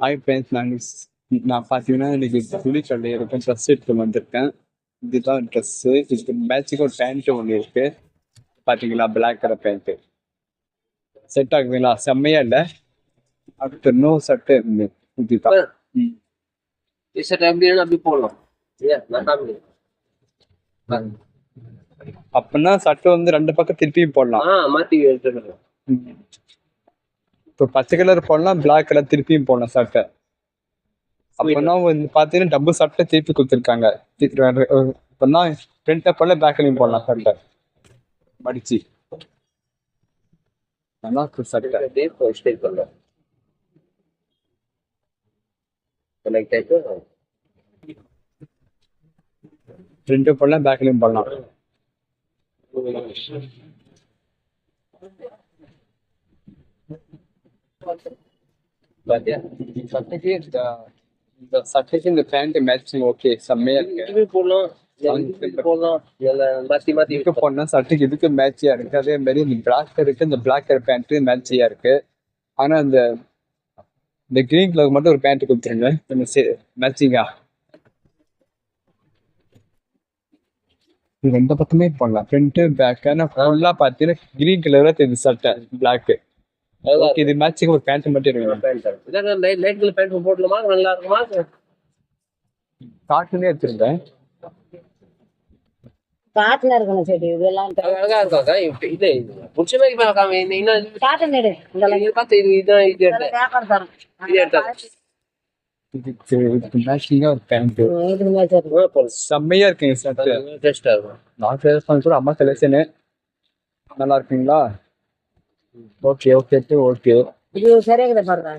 Hi friends நாங்கள் நான் பார்த்தீங்கன்னா இன்னைக்கு துணிக்கடை இருக்கேன் ட்ரெஸ் எடுத்து வந்திருக்கேன் இதுதான் ட்ரெஸ்ஸு இதுக்கு மேட்சுக்கு ஒரு பேண்ட்டு ஒன்று இருக்கு பார்த்தீங்களா பிளாக் கலர் பேண்ட்டு செட் ஆகுதுங்களா செம்மையா இல்லை அடுத்து இன்னும் சட்டை இருந்து இதுதான். டிஷர்ட் எப்படி அப்படி போடலாம் நான் அப்படின்னா சட்டை வந்து ரெண்டு பக்கம் திருப்பியும் போடலாம் ஆ மாத்தி எடுத்துக்கலாம் ம். இப்போ பச்சை கலர் போடலாம் பிளாக் கலர் திருப்பியும் போடலாம் சட்டை. அப்போனா வந்து பார்த்தீங்கன்னா டபுள் சட்டை திருப்பி கொடுத்துருக்காங்க. இப்போனா ஃப்ரண்ட்டை போல பேக்லையும் போடலாம் சட்டை. மடிச்சு. நல்லா இருக்கு சட்டை. ஸ்டைல் பண்ணலாம் கனெக்ட் ஆயிட்டு ஃப்ரண்ட்டை போடலாம் பேக்லையும் போடலாம் பாத்தியா சட்டைக்கு இந்த இந்த சட்டைக்கு இந்த பேண்ட் மேட்சிங் ஓகே செம்மையா போடலாம் இதுக்கு போனா சட்டைக்கு இதுக்கு மேட்சியா இருக்கு? அதே மாதிரி இந்த பிளாக் இருக்கு இந்த பிளாக் கலர் பேண்ட் மேட்சியா இருக்கு. ஆனா இந்த இந்த கிரீன் கலர் மட்டும் ஒரு பேண்ட் கொடுத்துருங்க. மேட்சிங்கா இது ரெண்டு பக்கமே போடலாம். ஃப்ரண்ட் பேக் ஆனால் ஃபுல்லாக பார்த்தீங்கன்னா கிரீன் கலராக தெரியுது சட்டை பிளாக் அதான் ஓகே இது மேட்சிங் ஒரு பேண்ட் மட்டும் இருக்கு பேண்ட் இதான் லைட் லைட் கலர் பேண்ட் போடலாமா நல்லா இருக்குமா? காட்டுனே எடுத்துருந்தேன். காட்டுல இருக்கணும் செடி இதெல்லாம் அழகா இருக்காக்கா இப்ப இது புடிச்ச மாதிரி இன்னும் இது பார்த்து இது இதான் இது எடுத்தேன். இது இருக்கும் செம்மையா இருக்குங்க சட்டை டேஸ்டா இருக்கும். நான் பண்ண கூட அம்மா செலெக்ஷனு நல்லா இருக்குங்களா? ஓகே ஓகே ஓகே இது சரியாகுது பாருங்க